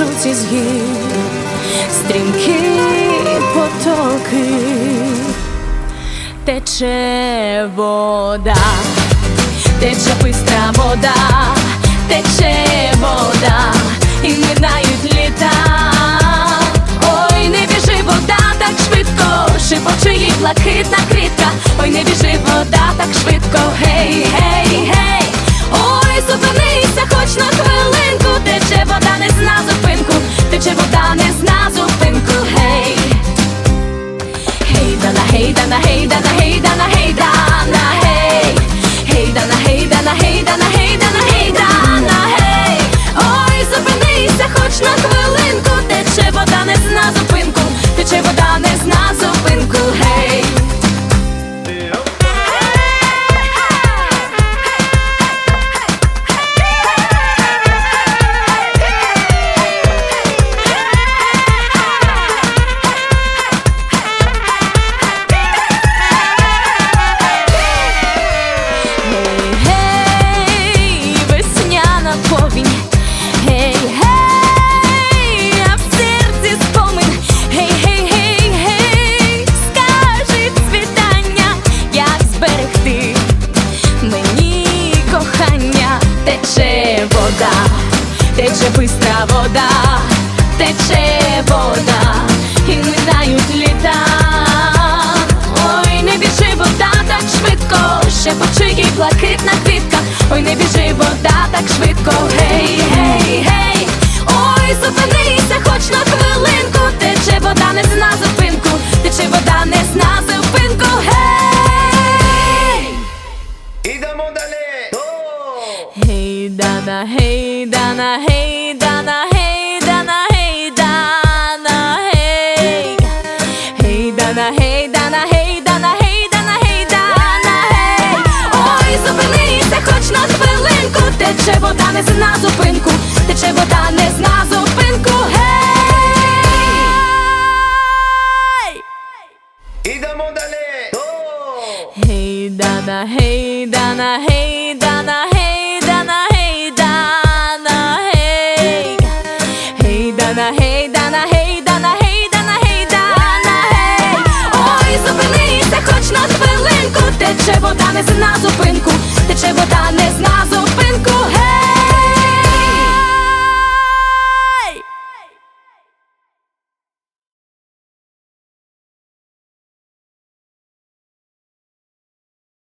течуть із гір, стрімкі потоки, тече вода, тече бистра вода, тече вода, і минають літа. Ой, не біжи вода так швидко, шипоче їй блакитна квітка. Ой, не біжи вода так швидко, хоч на хвилинку, тече вода не зна зупинку, тече вода не зна тече вода, тече бистра вода, тече вода, і минають літа. Ой, не біжи вода так швидко, ще почує блакитна квітка. Ой, не біжи вода так швидко, гей, гей, гей. Ой, зупинися, хоч на хвилинку, тече вода не зна зупинку, тече вода не зна зупинку, дана, гей, дана, гей, дана, гей, дана, гей, дана, гей. Гей, дана, гей, дана, гей, дана, гей, дана, гей, дана, гей. Ой, зупинися, хоч на хвилинку, тече вода не зна зупинку, тече вода не зна зупинку, гей. Ідемо далі! Гей, дана, гей, дана, гей,